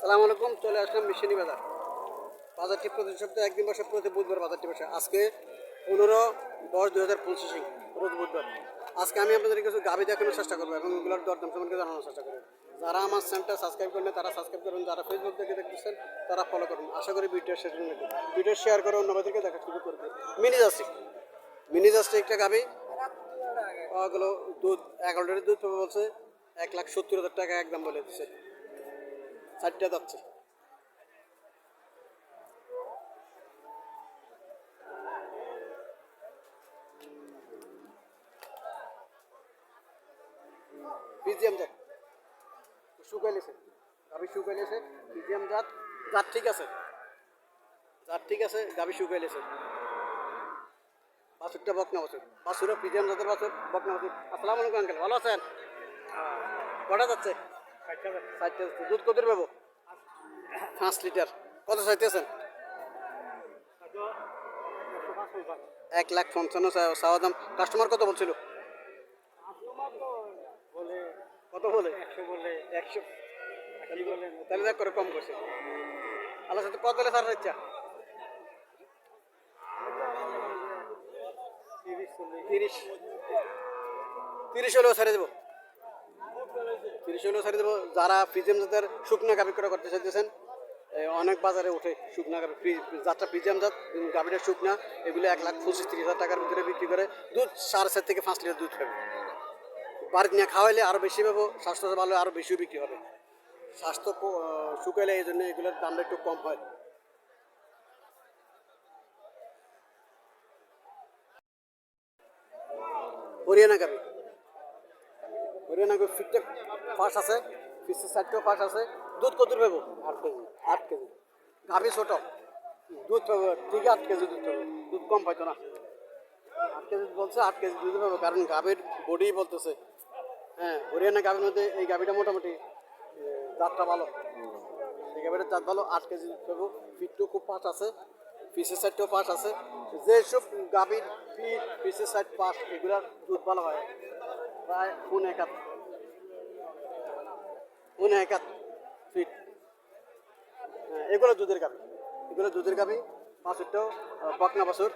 সালাম আলাইকুম চলে আসলাম মিশনি বাজার। বাজারটি প্রতি সপ্তাহে একদিন বসে প্রতি বুধবার বাজারটি বসে। আজকে পনেরো দশ দুই হাজার পঁচিশে রোজ বুধবার। আজকে আমি আপনাদের কিছু গাভি দেখানোর চেষ্টা করব এবং এগুলোর দরদাম সম্পর্কে জানানোর চেষ্টা করব। যারা আমার চ্যানেলটা সাবস্ক্রাইব করেন তারা সাবস্ক্রাইব করুন যারা ফেসবুক থেকে দেখতেছেন তারা ফলো করুন। আশা করি ভিডিও শেষ ভিডিও শেয়ার করে অন্যবাদেরকে দেখা শুরু করবে মিনি জাস্টি মিনি জাস্টি একটা গাভি ওগুলো দুধ এগারো লিটার দুধ বলছে এক লাখ সত্তর হাজার টাকা একদম বলে দিচ্ছে। চারটা যাচ্ছে। বিজিএম জাত শুকাইলেছে গাভি শুকাইলেছে বিজিএম জাত জাত ঠিক আছে। জাত ঠিক আছে গাভি শুকাইলেছে বাছুরটা বকনা বাছুর। বাছুরও পিজিএম জাতের বাছুর বকনা বাছুর। আসসালামু আলাইকুম আঙ্কেল। ভালো আছেন? কটা যাচ্ছে? ষাটটা যাচ্ছে। দুধ কত পাবো? পাঁচ লিটার। কত চাইতেছেন? এক লাখ পঞ্চান্ন চাওয়া দাম। কাস্টমার কত বলছিল? কত বলে? একশো। বলে একশো তাহলে দেখ করে কম করছে। আল্লাহ সাথে কত হলে সার ইচ্ছা। তিরিশ। তিরিশ হলেও ছেড়ে দেবো। যারা ফ্রিজেম জাতের শুকনা গাভি করে করতে চাইতেছেন অনেক বাজারে ওঠে শুকনা গাভি যাত্রা ফ্রিজেম জাত গাভিটা শুকনা, এগুলো এক লাখ পঁচিশ, তিরিশ হাজার টাকার ভিতরে বিক্রি করে দুধ সাড়ে চার থেকে পাঁচ লিটার দুধ পাবে বাড়িতে নিয়ে খাওয়াইলে আরও বেশি পাবো, স্বাস্থ্য ভালো আরও বেশিও বিক্রি হবে। স্বাস্থ্য শুকাইলে এই জন্য এগুলোর দামটা একটু কম হয়। হরিয়ানা গাবি হরিয়ানা গাবি ফিটটা ফাঁস আছে ফিসের সাইডটাও ফাঁস আছে। দুধ কত পাবো? আট কেজি। আট কেজি। গাভি ছোট। দুধ পাবো ঠিক আট কেজি দুধ পাবো। দুধ কম পাইতো না। আট কেজি বলছে আট কেজি দুধ পাবো কারণ গাভীর বডি বলতেছে। হ্যাঁ হরিয়ানা গাভীর মধ্যে এই গাভীটা মোটামুটি এ, জাতটা ভালো। এই গাভীটার দাঁত ভালো আট কেজি দুধ পাবো। ফিটটাও খুব পাঁচ আছে। পিসের সাইডটাও পাঁচ আছে। যেসব গাভীর পিঠ পিসের সাইড পাঁচ এগুলার দুধ ভালো হয়। প্রায় কোন এক হাত। কোন এক হাত ফিট হ্যাঁ এগুলো দুধের গাভী। এগুলো দুধের গাভী বাছুরটাও বকনা বাছুর।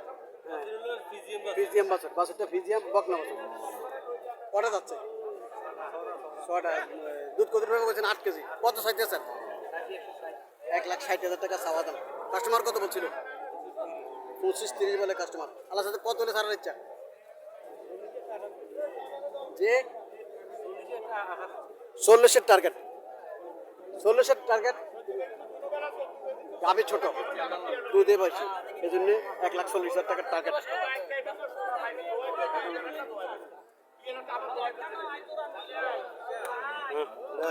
হ্যাঁ ফিজিয়াম বাছুর বাছুরটা ফিজিয়াম, বকনা বাছুর। কটা যাচ্ছে? ছটা দুধ কত টাকা বলছেন? আট কেজি। কত চাইতেছেন এক লাখ ষাট হাজার টাকা চাওয়া দাম। কাস্টমার কত বলছিল? পঁচিশ তিরিশ বলে কাস্টমার। আল্লাহ সাথে কত হলে সারার ইচ্ছা? যে চল্লিশের টার্গেট চল্লিশের টার্গেট গাভি ছোট। দুধে বয়সী এই জন্য এক লাখ চল্লিশ হাজার টাকার টার্গেট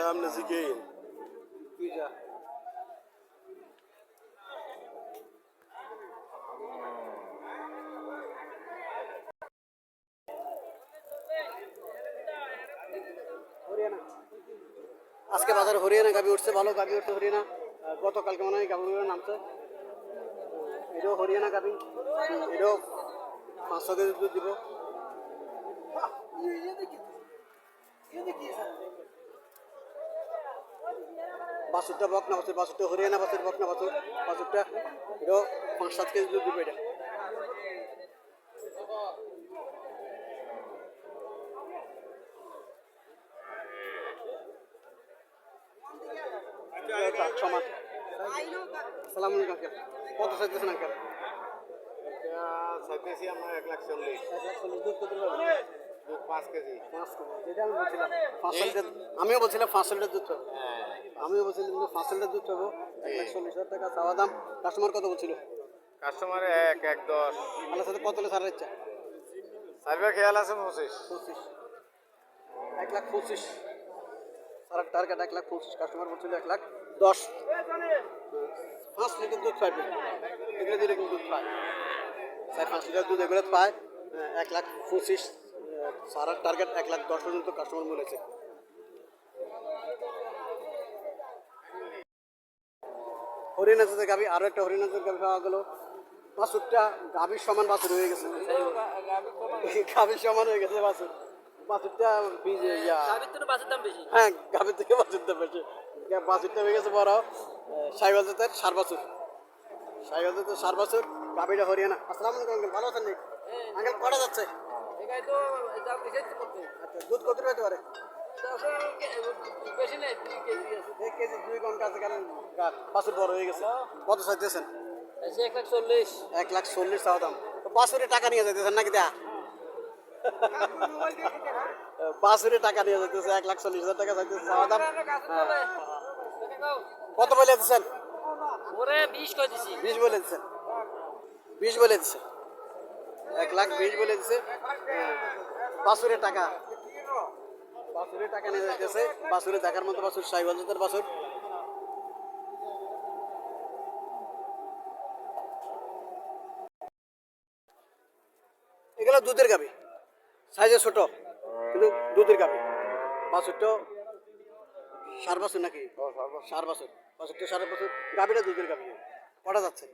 আপনি জিগেই তুই যা। আজকে বাজারে হরিয়ানা গাবি উঠছে, ভালো গাবি উঠছে হরিয়ানা। গতকালকে মনে হয় গাবিগুলো নামছে। এটাও হরিয়ানা গাবি। এটাও পাঁচশো কেজি দুধ দিব। বাছুরটা বকনা বাছুর বাছুরটা হরিয়ানা বাছুর, বকনা বাছুর বাছুরটা এটাও পাঁচ সাত কেজি দুধ দিব এটা। সমান সালাম আলাইকুম আঙ্কেল কত চাইতেছেন আঙ্কেল চাইতেছি আমরা এক লাখ চল্লিশ এক লাখ চল্লিশ দুধ কত পাঁচ কেজি পাঁচ কেজি যেটা আমি বলছিলাম লিটার আমিও বলছিলাম পাঁচশো লিটার দুধ পাবো আমিও বলছিলাম যে পাঁচশো লিটার দুধ পাবো এক লাখ চল্লিশ হাজার টাকা চাওয়া দাম। কাস্টমার কত বলছিল? কাস্টমার এক এক দশ। আমার সাথে কত ছাড়ার ইচ্ছা? সার্ভে খেয়াল আছে পঁচিশ। পঁচিশ। এক লাখ পঁচিশ। সারা টার্গেট এক লাখ পঁচিশ। কাস্টমার বলছিল এক লাখ। দশ। পাঁচ লিটার দুধ পাইবে এগুলো দিয়ে এরকম দুধ পায়। চার, পাঁচ লিটার দুধ এগুলো পায় এক লাখ পঁচিশ সারার টার্গেট এক লাখ দশ পর্যন্ত কাস্টমার বলেছে। হরিণাচের গাবি আরও একটা হরিণাচের গাবি পাওয়া গেল। বাছুরটা গাভীর সমান বাছুর হয়ে গেছে। গাভীর সমান হয়ে গেছে বাছুর। বাছুরটা বীজ ইয়া। গাভীর দাম বেশি। হ্যাঁ গাভীর থেকে বাছুরটা বেশি। বাছুরটা হয়ে গেছে বড়? সাইবাল জাতের সার বাছুর। সাইবাল জাতের সার বাছুর গাভীটা হরিয়ানা। আসসালামু আলাইকুম আঙ্কেল। ভালো আছেন আঙ্কেল কটা যাচ্ছে? আচ্ছা দুধ কত পেতে পারে? বেশি নেই দুই কেজি আছে। এক কেজি দুই ঘণ্টা আছে কারণ বাছুর বড় হয়ে গেছে। কত চাইতেছেন? এক লাখ চল্লিশ। এক লাখ চল্লিশ দাম। তো বাছুরে টাকা নিয়ে যাইতেছেন নাকি দেয়া? বাছুরে টাকা নিয়ে যাইতেছে এক লাখ চল্লিশ হাজার টাকা চাইতেছে চাওয়া দাম। কত বলে দিচ্ছেন ওরে বিশ করে দিছি? বিশ বলে দিচ্ছেন বিশ বলে দিচ্ছে এক লাখ বিশ বলে দিচ্ছে বাছুরের টাকা। বাছুরের টাকা নিয়ে যাইতেছে। বাছুরে দেখার মতো বাছুর সাইবাল জাতের বাছুর এগুলো দুধের গাবি সাইজে ছোট কিন্তু দুধের গাবি বাছুরটা সার বাছুর নাকি? সার বাছুর। বাছুরটা সার বছর। গাবিটা দুধের গাবি কটা যাচ্ছে?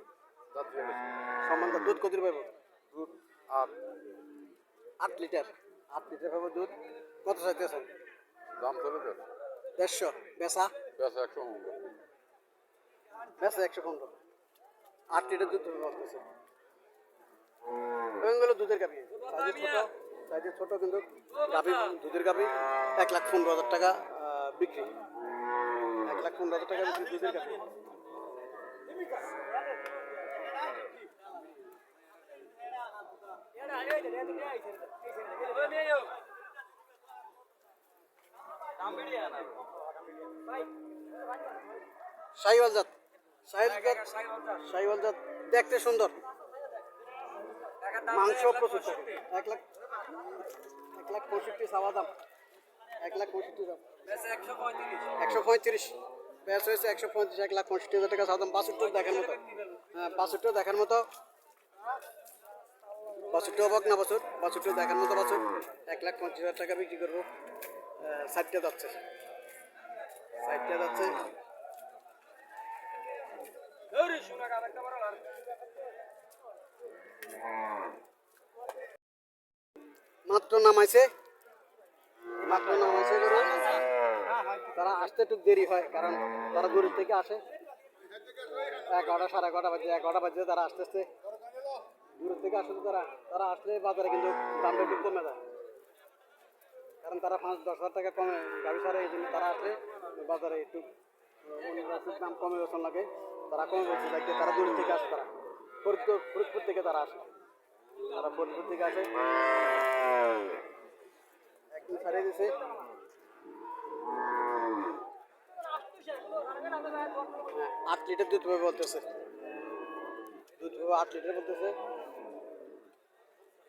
সম্মান দুধ কত পাবো দুধ আট। আট লিটার। আট লিটার পাবো দুধ। কত চাইতেছেন দাম চলে তো দেড়শো। বেচা? পেঁচা একশো মঙ্গল বেচা একশো পনেরো। আট লিটার দুধ তুমি এগুলো দুধের সাইজে ছোট। সাইজে ছোট কিন্তু গাবি দুধের গাবি এক লাখ পনেরো হাজার টাকা বিক্রি। এক লাখ পনেরো হাজার টাকা বিক্রি দুধের গাবি সাইওয়াল জাত। সাইওয়াল জাত। সাইওয়াল জাত। দেখতে সুন্দর। মাংস প্রচুর। থাকে এক লাখ এক লাখ পঁয়ষট্টি চাওয়া দাম। এক লাখ পঁয়ষট্টি দাম। একশো পঁয়ত্রিশ। ব্যাস হয়েছে একশো পঁয়ত্রিশ এক লাখ পঁয়ষট্টি হাজার টাকা চাওয়া দাম। বাসুরটাও দেখার মতো। হ্যাঁ বাসুরটাও দেখার মতো। বাছুরটাও বক না বছর বাছুরটাও দেখার মতো বছর এক লাখ পঞ্চাশ হাজার টাকা বিক্রি করব। ষাটটা যাচ্ছে। ষাটটা যাচ্ছে। মাত্র নামাইছে। মাত্র নামাইছে। তারা আসতে একটু দেরি হয়, কারণ তারা দূরের থেকে আসে। এগারোটা, সাড়ে এগারোটা বাজে এগারোটা বাজে তারা আসতে আসতে দূরের থেকে আসলে তারা তারা আসলে বাজারে কিন্তু দামটা একটু কমে যায়। কারণ তারা পাঁচ, দশ হাজার টাকা কমে গাড়ি সারে এই জন্য তারা আসলে বাজারে একটু দাম কমে বেতন লাগে। তারা কমে বেতন লাগে, তারা দূরের থেকে আসে তারা। ফরিদপুর ফরিদপুর থেকে তারা আসে। তারা ফরিদপুর থেকে আসে। একদিন ছাড়িয়ে দিছে আট লিটার দুধ পাবে বলতেছে। দুধ পাবে আট লিটার বলতেছে।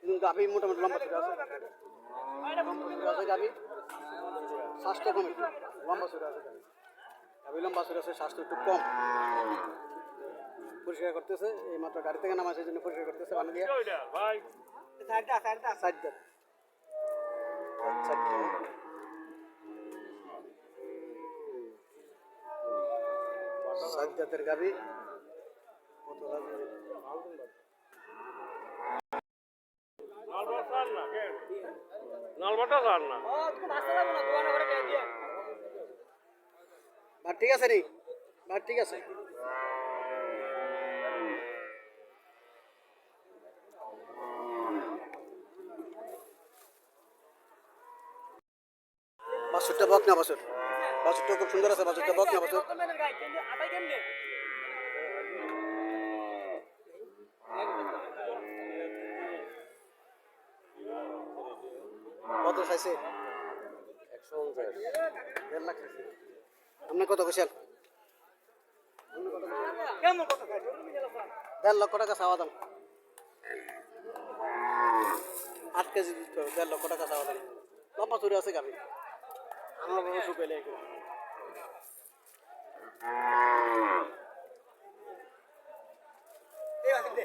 কিন্তু গাভি মোটামুটি লম্বা চুরে আছে। লম্বা আছে গাভি। স্বাস্থ্য কম লম্বা চুরে আছে গাভি। গাভি লম্বা চুরে আছে, স্বাস্থ্য একটু কম। পরিষ্কার করতেছে এই মাত্র গাড়ি থেকে নামার জন্য পরিষ্কার করতেছে পানি দিয়ে। সাইড দেন সাইড দেন সাইড কত গাভি নলবটা স্যার না। বা ঠিক আছে নি বা ঠিক আছে। বাছুরটা বক না বাছুর বাছুরটা খুব সুন্দর আছে বাছুরটা বক না বাছুর কত চাইছে আপনি কত খুশাল দেড় লক্ষ টাকা চাওয়া দাম। আট কেজি দেড় লক্ষ টাকা চাওয়া দাম। লম্বা চুরি আছে আল্লাহ রসু পেলে দে দে।